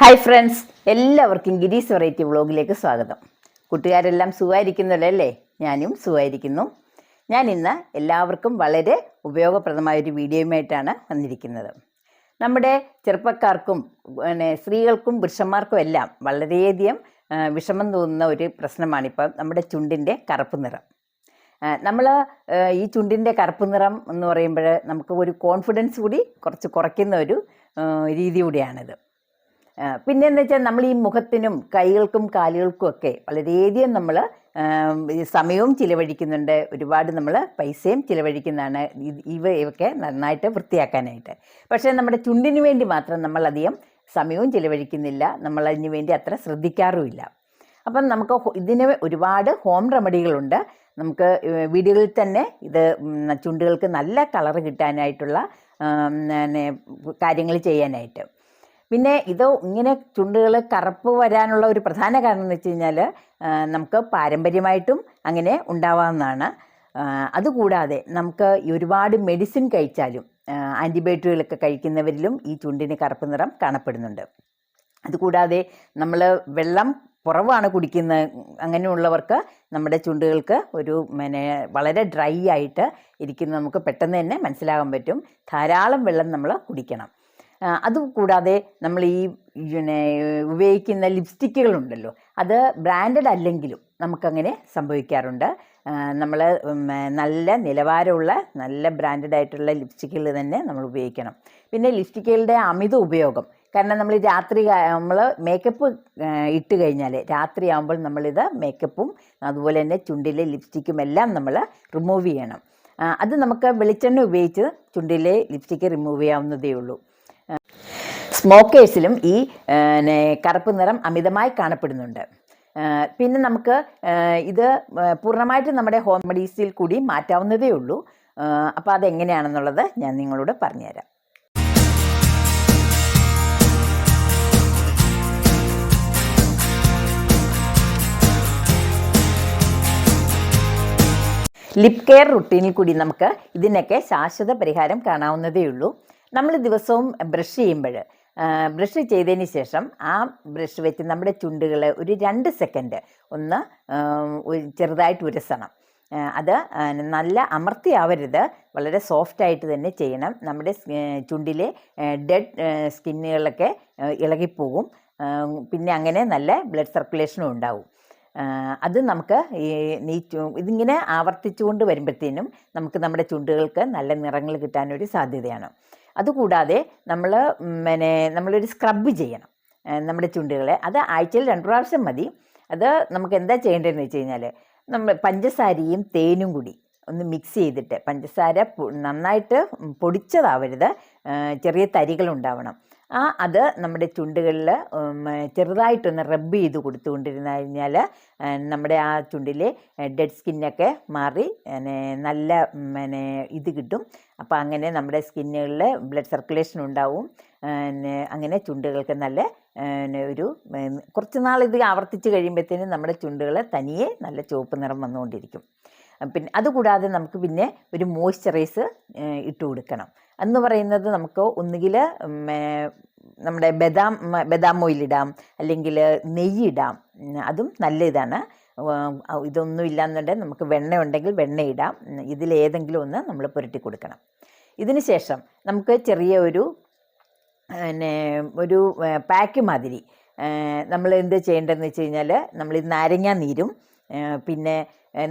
Hi friends എല്ലാവർക്കും ഗിരീസ് variety വ്ളോഗിലേക്ക് സ്വാഗതം. കൂട്ടുകാരെല്ലാം സുഖമായിരിക്കുന്നല്ലോ അല്ലേ? ഞാനും സുഖമായിരിക്കുന്നു. ഞാൻ ഇന്ന് എല്ലാവർക്കും വളരെ ഉപയോഗപ്രദമായ ഒരു വീഡിയോയുമായിട്ടാണ് വന്നിരിക്കുന്നത്. നമ്മുടെ ചെറുപ്പക്കാർക്കും പിന്നെ സ്ത്രീകൾക്കും പുരുഷന്മാർക്കും എല്ലാം വളരെയധികം വിഷമം തോന്നുന്ന ഒരു പ്രശ്നമാണിപ്പം നമ്മുടെ ചുണ്ടിന്റെ കറുപ്പ് നിറം. നമ്മൾ ഈ ചുണ്ടിന്റെ കറുപ്പ് നിറം എന്ന് പറയുമ്പോൾ നമുക്ക് ഒരു കോൺഫിഡൻസ് കൂടി കുറച്ച് കുറയ്ക്കുന്ന ഒരു രീതി കൂടിയാണിത്. ആ, പിന്നെ എന്ന് വെച്ചാൽ നമ്മൾ ഈ മുഖത്തിനും കൈകൾക്കും കാലുകൾക്കും ഒക്കെ വളരെയധികം നമ്മൾ സമയവും ചിലവഴിക്കുന്നുണ്ട്. ഒരുപാട് നമ്മൾ പൈസയും ചിലവഴിക്കുന്നതാണ്. ഇവ ഇവയൊക്കെ നന്നായിട്ട് വൃത്തിയാക്കാനായിട്ട്. പക്ഷേ നമ്മുടെ ചുണ്ടിന് വേണ്ടി മാത്രം നമ്മളധികം സമയവും ചിലവഴിക്കുന്നില്ല. നമ്മൾ അതിന് വേണ്ടി അത്ര ശ്രദ്ധിക്കാറുമില്ല. അപ്പം നമുക്ക് ഇതിന് ഒരുപാട് ഹോം റെമഡികളുണ്ട്. നമുക്ക് വീടുകളിൽ തന്നെ ഇത് ചുണ്ടുകൾക്ക് നല്ല കളർ കിട്ടാനായിട്ടുള്ള കാര്യങ്ങൾ ചെയ്യാനായിട്ട്. പിന്നെ ഇത് ഇങ്ങനെ ചുണ്ടുകൾ കറുപ്പ് വരാനുള്ള ഒരു പ്രധാന കാരണം എന്ന് വെച്ച് കഴിഞ്ഞാൽ നമുക്ക് പാരമ്പര്യമായിട്ടും അങ്ങനെ ഉണ്ടാവാവുന്നതാണ്. അതുകൂടാതെ നമുക്ക് ഒരുപാട് മെഡിസിൻ കഴിച്ചാലും ആന്റിബയോട്ടിക്കുകളൊക്കെ കഴിക്കുന്നവരിലും ഈ ചുണ്ടിന് കറുപ്പ് നിറം കാണപ്പെടുന്നുണ്ട്. അതുകൂടാതെ നമ്മൾ വെള്ളം കുറവാണ് കുടിക്കുന്നത് അങ്ങനെയുള്ളവർക്ക് നമ്മുടെ ചുണ്ടുകൾക്ക് ഒരു പിന്നെ വളരെ ഡ്രൈ ആയിട്ട് ഇരിക്കുന്നത് നമുക്ക് പെട്ടെന്ന് തന്നെ മനസ്സിലാകാൻ പറ്റും. ധാരാളം വെള്ളം നമ്മൾ കുടിക്കണം. ആ, അതുകൂടാതെ നമ്മൾ ഈ പിന്നെ ഉപയോഗിക്കുന്ന ലിപ്സ്റ്റിക്കുകളുണ്ടല്ലോ. അത് ബ്രാൻഡഡ് അല്ലെങ്കിലും നമുക്കങ്ങനെ സംഭവിക്കാറുണ്ട്. നമ്മൾ നല്ല നിലവാരമുള്ള നല്ല ബ്രാൻഡഡ് ആയിട്ടുള്ള ലിപ്സ്റ്റിക്കുകൾ തന്നെ നമ്മൾ ഉപയോഗിക്കണം. പിന്നെ ലിപ്സ്റ്റിക്കുകളുടെ അമിത ഉപയോഗം. കാരണം നമ്മൾ രാത്രി നമ്മൾ മേക്കപ്പ് ഇട്ട് കഴിഞ്ഞാൽ രാത്രിയാകുമ്പോൾ നമ്മളിത് മേക്കപ്പും അതുപോലെ തന്നെ ചുണ്ടിലെ ലിപ്സ്റ്റിക്കും എല്ലാം നമ്മൾ റിമൂവ് ചെയ്യണം. അത് നമുക്ക് വെളിച്ചെണ്ണ ഉപയോഗിച്ച് ചുണ്ടിലെ ലിപ്സ്റ്റിക്ക് റിമൂവ് ചെയ്യാവുന്നതേ ഉള്ളൂ. സ്മോക്കേഴ്സിലും ഈ കറുപ്പ് നിറം അമിതമായി കാണപ്പെടുന്നുണ്ട്. പിന്നെ നമുക്ക് ഇത് പൂർണമായിട്ടും നമ്മുടെ ഹോം മെഡീസിൽ കൂടി മാറ്റാവുന്നതേ ഉള്ളൂ. അപ്പോൾ അതെങ്ങനെയാണെന്നുള്ളത് ഞാൻ നിങ്ങളോട് പറഞ്ഞുതരാം. ലിപ് കെയർ റുട്ടീനിൽ കൂടി നമുക്ക് ഇതിനൊക്കെ ശാശ്വത പരിഹാരം കാണാവുന്നതേ ഉള്ളൂ. നമ്മൾ ദിവസവും ബ്രഷ് ചെയ്യുമ്പോൾ ബ്രഷ് ചെയ്തതിന് ശേഷം ആ ബ്രഷ് വെച്ച് നമ്മുടെ ചുണ്ടുകളെ ഒരു രണ്ട് സെക്കൻഡ് ഒന്ന് ചെറുതായിട്ട് ഉരസണം. അത് നല്ല അമർത്തിയാവരുത്. വളരെ സോഫ്റ്റായിട്ട് തന്നെ ചെയ്യണം. നമ്മുടെ ചുണ്ടിലെ ഡെഡ് സ്കിന്നുകളൊക്കെ ഇളകിപ്പോകും. പിന്നെ അങ്ങനെ നല്ല ബ്ലഡ് സർക്കുലേഷനും ഉണ്ടാവും. അത് നമുക്ക് ഈ നീ ഇതിങ്ങനെ ആവർത്തിച്ചുകൊണ്ട് വരുമ്പോഴത്തേനും നമുക്ക് നമ്മുടെ ചുണ്ടുകൾക്ക് നല്ല നിറങ്ങൾ കിട്ടാനൊരു സാധ്യതയാണ്. അതുകൂടാതെ നമ്മൾ പിന്നെ നമ്മളൊരു സ്ക്രബ് ചെയ്യണം. നമ്മുടെ ചുണ്ടുകളെ. അത് ആഴ്ചയിൽ രണ്ട് പ്രാവശ്യം മതി. അത് നമുക്ക് എന്താ ചെയ്യേണ്ടതെന്ന് വെച്ച് കഴിഞ്ഞാൽ നമ്മൾ പഞ്ചസാരയും തേനും കൂടി ഒന്ന് മിക്സ് ചെയ്തിട്ട് പഞ്ചസാര നന്നായിട്ട് പൊടിച്ചതാവരുത്. ചെറിയ തരികൾ ഉണ്ടാവണം. ആ അത് നമ്മുടെ ചുണ്ടുകളിൽ ചെറുതായിട്ടൊന്ന് റബ്ബ് ചെയ്ത് കൊടുത്തുകൊണ്ടിരുന്നു കഴിഞ്ഞാൽ നമ്മുടെ ആ ചുണ്ടിലെ ഡെഡ് സ്കിന്നൊക്കെ മാറി നല്ല പിന്നെ ഇത് കിട്ടും. അപ്പോൾ അങ്ങനെ നമ്മുടെ സ്കിന്നുകളിൽ ബ്ലഡ് സർക്കുലേഷൻ ഉണ്ടാവും. അങ്ങനെ ചുണ്ടുകൾക്ക് നല്ല ഒരു കുറച്ച് നാൾ ഇത് ആവർത്തിച്ച് കഴിയുമ്പോഴത്തേനും നമ്മുടെ ചുണ്ടുകൾ തനിയെ നല്ല ചുവപ്പ് നിറം വന്നുകൊണ്ടിരിക്കും. പിന്നെ അതുകൂടാതെ നമുക്ക് പിന്നെ ഒരു മോയ്സ്ചറൈസ് ഇട്ട് കൊടുക്കണം. എന്ന് പറയുന്നത് നമുക്ക് ഒന്നുകിൽ നമ്മുടെ ബദാം ബദാം ഓയിലിടാം അല്ലെങ്കിൽ നെയ്യിടാം അതും നല്ല ഇതാണ്. ഇതൊന്നും ഇല്ലാന്നുണ്ടെങ്കിൽ നമുക്ക് വെണ്ണ ഉണ്ടെങ്കിൽ വെണ്ണ ഇടാം. ഇതിലേതെങ്കിലും ഒന്ന് നമ്മൾ പുരട്ടി കൊടുക്കണം. ഇതിന് ശേഷം നമുക്ക് ചെറിയ ഒരു പിന്നെ ഒരു പാക്ക് മാതിരി നമ്മൾ എന്ത് ചെയ്യേണ്ടതെന്ന് വെച്ച് കഴിഞ്ഞാൽ നമ്മൾ നാരങ്ങാ നീരും പിന്നെ ഏ,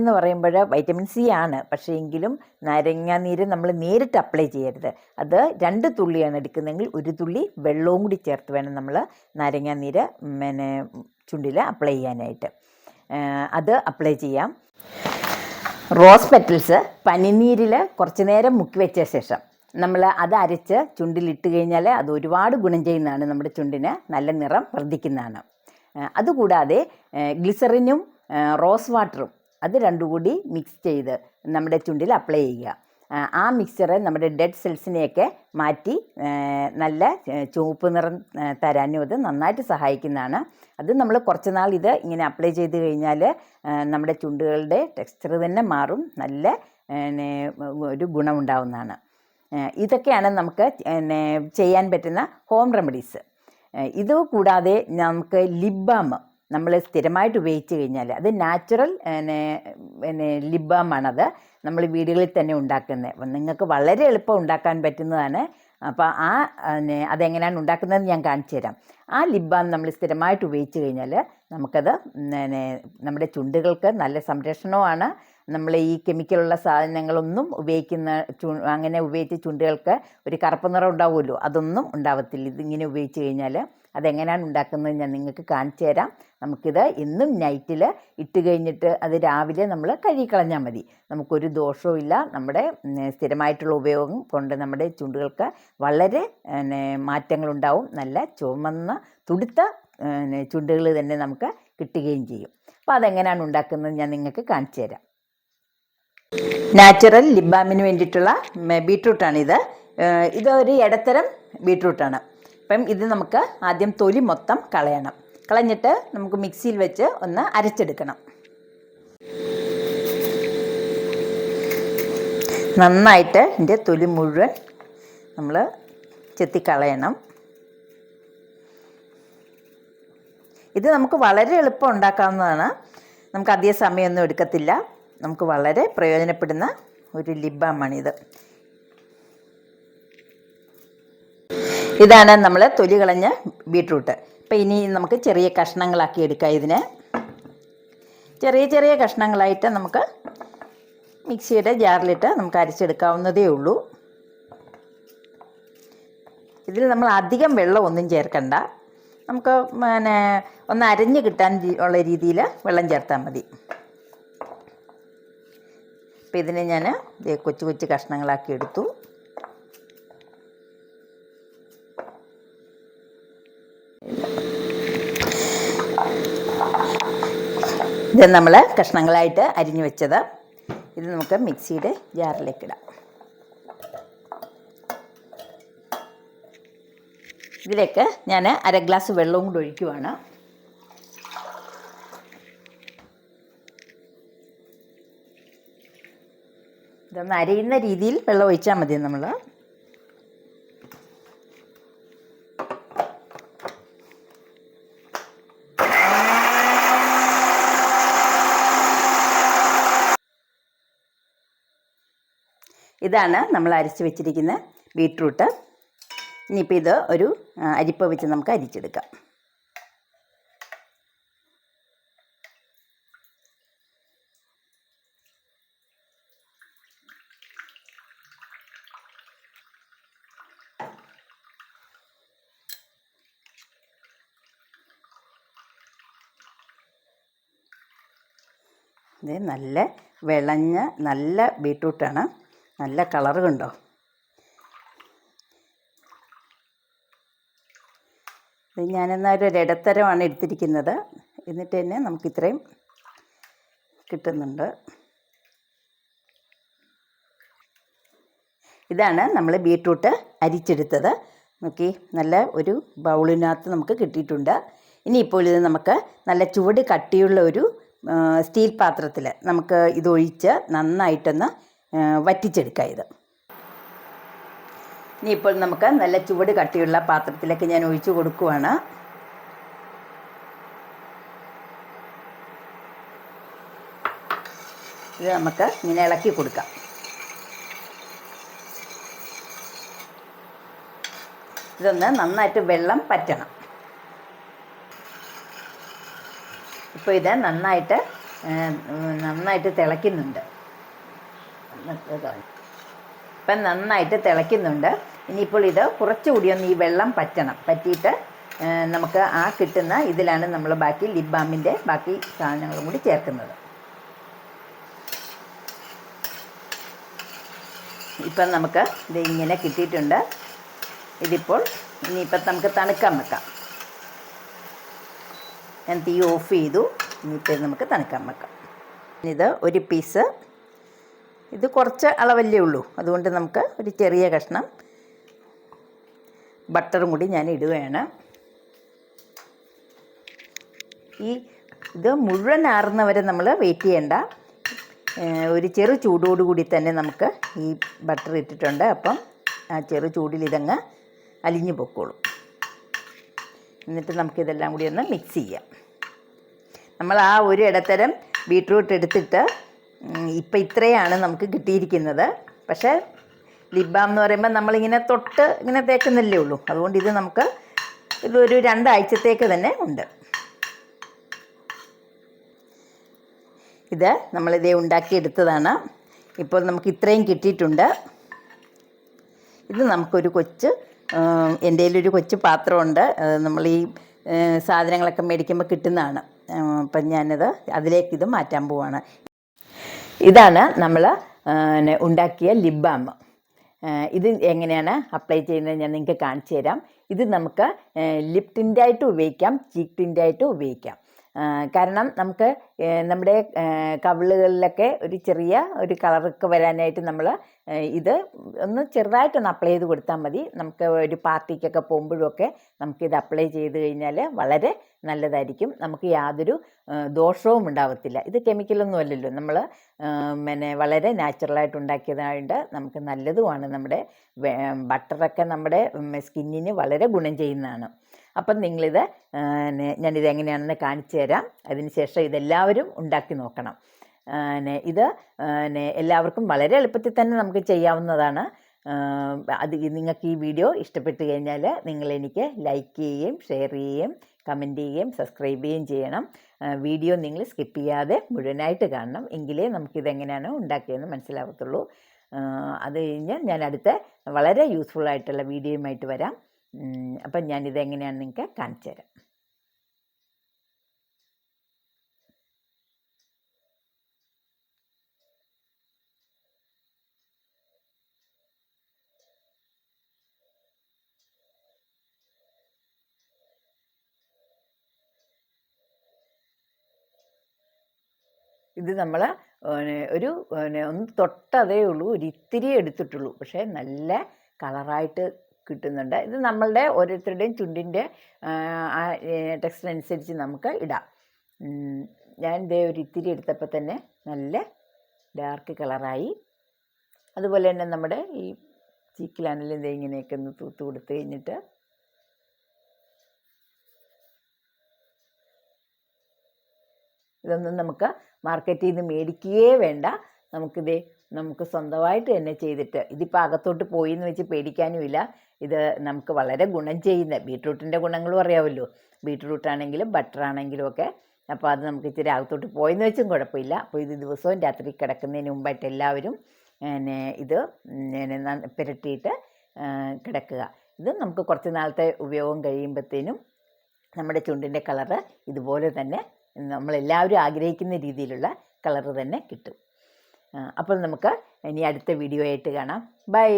എന്ന് പറയുമ്പോൾ വൈറ്റമിൻ സി ആണ്. പക്ഷേ എങ്കിലും നാരങ്ങാനീര് നമ്മൾ നേരിട്ട് അപ്ലൈ ചെയ്യരുത്. അത് രണ്ട് തുള്ളിയാണ് എടുക്കുന്നതെങ്കിൽ ഒരു തുള്ളി വെള്ളവും കൂടി ചേർത്ത് വേണം നമ്മൾ നാരങ്ങാനീര് പിന്നെ ചുണ്ടിൽ അപ്ലൈ ചെയ്യാനായിട്ട്. അത് അപ്ലൈ ചെയ്യാം. റോസ് പെറ്റൽസ് പനിനീരിൽ കുറച്ച് നേരം മുക്കി വെച്ച ശേഷം നമ്മൾ അത് അരച്ച് ചുണ്ടിലിട്ട് കഴിഞ്ഞാൽ അത് ഒരുപാട് ഗുണം ചെയ്യുന്നതാണ് നമ്മുടെ ചുണ്ടിന് നല്ല നിറം വർദ്ധിക്കുന്നതാണ്. അതുകൂടാതെ ഗ്ലിസറിനും റോസ് വാട്ടറും അത് രണ്ടും കൂടി മിക്സ് ചെയ്ത് നമ്മുടെ ചുണ്ടിൽ അപ്ലൈ ചെയ്യുക. ആ, മിക്സ്ചറ് നമ്മുടെ ഡെഡ് സെൽസിനെയൊക്കെ മാറ്റി നല്ല ചുവപ്പ് നിറം തരാനും അത് നന്നായിട്ട് സഹായിക്കുന്നതാണ്. അത് നമ്മൾ കുറച്ച് നാൾ ഇത് ഇങ്ങനെ അപ്ലൈ ചെയ്ത് കഴിഞ്ഞാൽ നമ്മുടെ ചുണ്ടുകളുടെ ടെക്സ്ചർ തന്നെ മാറും. നല്ല ഒരു ഗുണമുണ്ടാവുന്നതാണ്. ഇതൊക്കെയാണ് നമുക്ക് ചെയ്യാൻ പറ്റുന്ന ഹോം റെമഡീസ് ഇത് കൂടാതെ നമുക്ക് ലിബാം നമ്മൾ സ്ഥിരമായിട്ട് ഉപയോഗിച്ച് കഴിഞ്ഞാൽ അത് നാച്ചുറൽ പിന്നെ പിന്നെ നമ്മൾ വീടുകളിൽ തന്നെ ഉണ്ടാക്കുന്നത് നിങ്ങൾക്ക് വളരെ എളുപ്പം ഉണ്ടാക്കാൻ പറ്റുന്നതാണ്. അപ്പോൾ ആ അതെങ്ങനെയാണ് ഉണ്ടാക്കുന്നതെന്ന് ഞാൻ കാണിച്ചു തരാം. ആ ലിബാം നമ്മൾ സ്ഥിരമായിട്ട് ഉപയോഗിച്ച് കഴിഞ്ഞാൽ നമുക്കത് നമ്മുടെ ചുണ്ടുകൾക്ക് നല്ല സംരക്ഷണവുമാണ്. നമ്മൾ ഈ കെമിക്കലുള്ള സാധനങ്ങളൊന്നും ഉപയോഗിക്കുന്ന ചു അങ്ങനെ ഉപയോഗിച്ച ചുണ്ടുകൾക്ക് ഒരു കറുപ്പ് നിറം ഉണ്ടാവുമല്ലോ? അതൊന്നും ഉണ്ടാവത്തില്ല. ഇതിങ്ങനെ ഉപയോഗിച്ച് കഴിഞ്ഞാൽ അതെങ്ങനെയാണ് ഉണ്ടാക്കുന്നത് ഞാൻ നിങ്ങൾക്ക് കാണിച്ചു തരാം. നമുക്കിത് എന്നും നൈറ്റിൽ ഇട്ട് കഴിഞ്ഞിട്ട് അത് രാവിലെ നമ്മൾ കഴുകിക്കളഞ്ഞാൽ മതി. നമുക്കൊരു ദോഷവും ഇല്ല. നമ്മുടെ സ്ഥിരമായിട്ടുള്ള ഉപയോഗം കൊണ്ട് നമ്മുടെ ചുണ്ടുകൾക്ക് വളരെ മാറ്റങ്ങളുണ്ടാവും. നല്ല ചുമന്ന തുടുത്ത ചുണ്ടുകൾ തന്നെ നമുക്ക് കിട്ടുകയും ചെയ്യും. അപ്പോൾ അതെങ്ങനെയാണ് ഉണ്ടാക്കുന്നത് ഞാൻ നിങ്ങൾക്ക് കാണിച്ചു തരാം. നാച്ചുറൽ ലിബാമിന് വേണ്ടിയിട്ടുള്ള ബീട്രൂട്ടാണിത്. ഏഹ് ഇത് ഒരു ഇടത്തരം ബീട്രൂട്ടാണ്. അപ്പം ഇത് നമുക്ക് ആദ്യം തൊലി മൊത്തം കളയണം. കളഞ്ഞിട്ട് നമുക്ക് മിക്സിയിൽ വെച്ച് ഒന്ന് അരച്ചെടുക്കണം. നന്നായിട്ട് ഇതിന്റെ തൊലി മുഴുവൻ നമ്മൾ ചെത്തിക്കളയണം ഇത് നമുക്ക് വളരെ എളുപ്പം ഉണ്ടാക്കാവുന്നതാണ്. നമുക്ക് അധിക സമയമൊന്നും എടുക്കത്തില്ല. നമുക്ക് വളരെ പ്രയോജനപ്പെടുന്ന ഒരു ലിബാമാണിത്. ഇതാണ് നമ്മൾ തൊലി കളഞ്ഞ ബീട്രൂട്ട്. ഇപ്പം ഇനി നമുക്ക് ചെറിയ കഷ്ണങ്ങളാക്കി എടുക്കാം ഇതിനെ. ചെറിയ ചെറിയ കഷ്ണങ്ങളായിട്ട് നമുക്ക് മിക്സിയുടെ ജാറിലിട്ട് നമുക്ക് അരച്ചെടുക്കാവുന്നതേ ഉള്ളൂ. ഇതിൽ നമ്മൾ അധികം വെള്ളം ഒന്നും ചേർക്കണ്ട. നമുക്ക് പിന്നെ ഒന്ന് അരഞ്ഞ് കിട്ടാൻ ഉള്ള രീതിയിൽ വെള്ളം ചേർത്താൽ മതി. അപ്പോൾ ഇതിനെ ഞാൻ കൊച്ചു കൊച്ചു കഷ്ണങ്ങളാക്കി എടുത്തു. ഇത് നമ്മൾ കഷ്ണങ്ങളായിട്ട് അരിഞ്ഞു വെച്ചത്. ഇത് നമുക്ക് മിക്സിയുടെ ജാറിലേക്ക് ഇടാം. ഇതിലേക്ക് ഞാൻ അര ഗ്ലാസ് വെള്ളവും കൂടി ഒഴിക്കുവാണ്. ഇതൊന്ന് അരയുന്ന രീതിയിൽ വെള്ളം ഒഴിച്ചാൽ മതി നമ്മൾ ഇതാണ് നമ്മൾ അരച്ച് വെച്ചിരിക്കുന്ന ബീട്രൂട്ട്. ഇനിയിപ്പോൾ ഇത് ഒരു അരിപ്പ വെച്ച് നമുക്ക് അരിച്ചെടുക്കാം. ഇത് നല്ല വിളഞ്ഞ നല്ല ബീട്രൂട്ടാണ്. നല്ല കളറ് കണ്ടോ? ഇത് ഞാനെന്നാൽ ഒരു ഇടത്തരമാണ് എടുത്തിരിക്കുന്നത്. എന്നിട്ട് തന്നെ നമുക്ക് ഇത്രയും കിട്ടുന്നുണ്ട്. ഇതാണ് നമ്മൾ ബീട്രൂട്ട് അരിച്ചെടുത്തത്. നോക്കി നല്ല ഒരു ബൗളിനകത്ത് നമുക്ക് കിട്ടിയിട്ടുണ്ട്. ഇനിയിപ്പോൾ ഇത് നമുക്ക് നല്ല ചുവട് കട്ടിയുള്ള ഒരു സ്റ്റീൽ പാത്രത്തിൽ നമുക്ക് ഇതൊഴിച്ച് നന്നായിട്ടൊന്ന് വറ്റിച്ചെടുക്കാം ഇത്. ഇപ്പോൾ നമുക്ക് നല്ല ചുവട് കട്ടിയുള്ള പാത്രത്തിലേക്ക് ഞാൻ ഒഴിച്ചു കൊടുക്കുവാണ്. ഇത് നമുക്ക് ഇങ്ങനെ ഇളക്കി കൊടുക്കാം. ഇതൊന്ന് നന്നായിട്ട് വെള്ളം പറ്റണം. ഇപ്പോൾ ഇത് നന്നായിട്ട് നന്നായിട്ട് തിളയ്ക്കുന്നുണ്ട്. ഇപ്പം നന്നായിട്ട് തിളയ്ക്കുന്നുണ്ട്. ഇനിയിപ്പോൾ ഇത് കുറച്ചുകൂടി ഒന്ന് ഈ വെള്ളം പറ്റണം. പറ്റിയിട്ട് നമുക്ക് ആ കിട്ടുന്ന ഇതിലാണ് നമ്മൾ ബാക്കി ലിപ് ബാക്കി സാധനങ്ങളും കൂടി ചേർക്കുന്നത്. ഇപ്പം നമുക്ക് ഇത് ഇങ്ങനെ കിട്ടിയിട്ടുണ്ട്. ഇതിപ്പോൾ ഇനിയിപ്പം നമുക്ക് തണുക്കാൻ വെക്കാം. ഞാൻ തീ ഓഫ് ചെയ്തു. ഇനിയിപ്പോൾ നമുക്ക് തണുക്കാൻ വെക്കാം. ഇത് ഒരു പീസ്. ഇത് കുറച്ച് അളവല്ലേ ഉള്ളൂ. അതുകൊണ്ട് നമുക്ക് ഒരു ചെറിയ കഷ്ണം ബട്ടറും കൂടി ഞാൻ ഇടുകയാണ്. ഈ ഇത് മുഴുവൻ ആറുന്നവരെ നമ്മൾ വെയിറ്റ് ചെയ്യേണ്ട. ഒരു ചെറു ചൂടോടുകൂടി തന്നെ നമുക്ക് ഈ ബട്ടർ ഇട്ടിട്ടുണ്ട്. അപ്പം ആ ചെറു ചൂടിൽ ഇതങ്ങ് അലിഞ്ഞു പൊക്കോളും. എന്നിട്ട് നമുക്കിതെല്ലാം കൂടി ഒന്ന് മിക്സ് ചെയ്യാം. നമ്മൾ ആ ഒരു ഇടത്തരം ബീട്രൂട്ട് എടുത്തിട്ട് ഇപ്പം ഇത്രയാണ് നമുക്ക് കിട്ടിയിരിക്കുന്നത്. പക്ഷേ ലിപ് ബാം എന്ന് പറയുമ്പോൾ നമ്മളിങ്ങനെ തൊട്ട് ഇങ്ങനെ തേക്കുന്നല്ലേ ഉള്ളൂ. അതുകൊണ്ട് ഇത് നമുക്ക് ഇതൊരു രണ്ടാഴ്ചത്തേക്ക് തന്നെ ഉണ്ട്. ഇത് നമ്മളിതേ ഉണ്ടാക്കിയെടുത്തതാണ്. ഇപ്പോൾ നമുക്ക് ഇത്രയും കിട്ടിയിട്ടുണ്ട്. ഇത് നമുക്കൊരു കൊച്ച് എന്റെ ഒരു കൊച്ചു പാത്രമുണ്ട്. നമ്മൾ ഈ സാധനങ്ങളൊക്കെ മേടിക്കുമ്പോൾ കിട്ടുന്നതാണ്. അപ്പം ഞാനത് അതിലേക്ക് ഇത് മാറ്റാൻ പോവാണ്. ഇതാണ് നമ്മൾ ഉണ്ടാക്കിയ ലിപ് ബാം. ഇത് എങ്ങനെയാണ് അപ്ലൈ ചെയ്യുന്നത് ഞാൻ നിങ്ങൾക്ക് കാണിച്ചു തരാം. ഇത് നമുക്ക് ലിപ് ടിന്റായിട്ട് ഉപയോഗിക്കാം ചീക്ക് ടിന്റായിട്ട് ഉപയോഗിക്കാം. കാരണം നമുക്ക് നമ്മുടെ കവിളുകളിലൊക്കെ ഒരു ചെറിയ ഒരു കളറൊക്കെ വരാനായിട്ട് നമ്മൾ ഇത് ഒന്ന് ചെറുതായിട്ടൊന്ന് അപ്ലൈ ചെയ്ത് കൊടുത്താൽ മതി. നമുക്ക് ഒരു പാർട്ടിക്കൊക്കെ പോകുമ്പോഴൊക്കെ നമുക്കിത് അപ്ലൈ ചെയ്ത് കഴിഞ്ഞാൽ വളരെ നല്ലതായിരിക്കും. നമുക്ക് യാതൊരു ദോഷവും ഉണ്ടാവത്തില്ല. ഇത് കെമിക്കലൊന്നും അല്ലല്ലോ. നമ്മൾ പിന്നെ വളരെ നാച്ചുറലായിട്ട് ഉണ്ടാക്കിയതായിട്ട് നമുക്ക് നല്ലതുമാണ് നമ്മുടെ ബട്ടറൊക്കെ നമ്മുടെ സ്കിന്നിന് വളരെ ഗുണം ചെയ്യുന്നതാണ്. അപ്പം നിങ്ങളിത് ഞാനിത് എങ്ങനെയാണെന്ന് കാണിച്ചു തരാം. അതിനുശേഷം ഇതെല്ലാവരും ഉണ്ടാക്കി നോക്കണം. ഇത് എല്ലാവർക്കും വളരെ എളുപ്പത്തിൽ തന്നെ നമുക്ക് ചെയ്യാവുന്നതാണ്. അത് നിങ്ങൾക്ക് ഈ വീഡിയോ ഇഷ്ടപ്പെട്ട് കഴിഞ്ഞാൽ നിങ്ങൾ എനിക്ക് ലൈക്ക് ചെയ്യുകയും ഷെയർ ചെയ്യുകയും കമന്റ് ചെയ്യുകയും സബ്സ്ക്രൈബ് ചെയ്യുകയും ചെയ്യണം. വീഡിയോ നിങ്ങൾ സ്കിപ്പ് ചെയ്യാതെ മുഴുവനായിട്ട് കാണണം. എങ്കിലേ നമുക്കിതെങ്ങനെയാണ് ഉണ്ടാക്കിയതെന്ന് മനസ്സിലാകത്തുള്ളൂ ആ, അത് കഴിഞ്ഞ് ഞാൻ അടുത്ത വളരെ യൂസ്ഫുൾ ആയിട്ടുള്ള വീഡിയോയുമായിട്ട് വരാം. അപ്പം ഞാനിത് എങ്ങനെയാണെന്ന് നിങ്ങൾക്ക് കാണിച്ചു തരാം. ഇത് നമ്മൾ ഒരു ഒന്ന് തൊട്ടതേ ഉള്ളൂ ഒരു ഇത്തിരി എടുത്തിട്ടുള്ളൂ. പക്ഷേ നല്ല കളറായിട്ട് കിട്ടുന്നുണ്ട്. ഇത് നമ്മളുടെ ഓരോരുത്തരുടെയും ചുണ്ടിന്റെ ടെക്സ്റ്റർ അനുസരിച്ച് നമുക്ക് ഇടാം. ഞാൻ ഇതേ ഒരു ഇത്തിരി എടുത്തപ്പോൾ തന്നെ നല്ല ഡാർക്ക് കളറായി. അതുപോലെ തന്നെ നമ്മുടെ ഈ ചീക്കിലാണെങ്കിലും ഇതേ ഇങ്ങനെയൊക്കെ ഒന്ന് തൂത്ത് കൊടുത്തു കഴിഞ്ഞിട്ട്. ഇതൊന്നും നമുക്ക് മാർക്കറ്റിൽ നിന്ന് മേടിക്കുകയേ വേണ്ട. നമുക്കിത് നമുക്ക് സ്വന്തമായിട്ട് തന്നെ ചെയ്തിട്ട്. ഇതിപ്പോൾ അകത്തോട്ട് പോയി എന്ന് വെച്ച് പേടിക്കാനുമില്ല. ഇത് നമുക്ക് വളരെ ഗുണം ചെയ്യുന്ന ബീട്രൂട്ടിന്റെ ഗുണങ്ങളും അറിയാമല്ലോ. ബീട്രൂട്ട് ആണെങ്കിലും ബട്ടർ ആണെങ്കിലും ഒക്കെ. അപ്പോൾ അത് നമുക്ക് ഇച്ചിരി അകത്തോട്ട് പോയെന്ന് വെച്ചും കുഴപ്പമില്ല. അപ്പോൾ ഇത് ദിവസവും രാത്രി കിടക്കുന്നതിന് മുമ്പായിട്ട് എല്ലാവരും പിന്നെ ഇത് പുരട്ടിയിട്ട് കിടക്കുക. ഇത് നമുക്ക് കുറച്ച് നാളത്തെ ഉപയോഗം കഴിയുമ്പോഴത്തേനും നമ്മുടെ ചുണ്ടിന്റെ കളറ് ഇതുപോലെ തന്നെ നമ്മളെല്ലാവരും ആഗ്രഹിക്കുന്ന രീതിയിലുള്ള കളറ് തന്നെ കിട്ടും. അപ്പോൾ നമുക്ക് ഇനി അടുത്ത വീഡിയോ ആയിട്ട് കാണാം. ബൈ!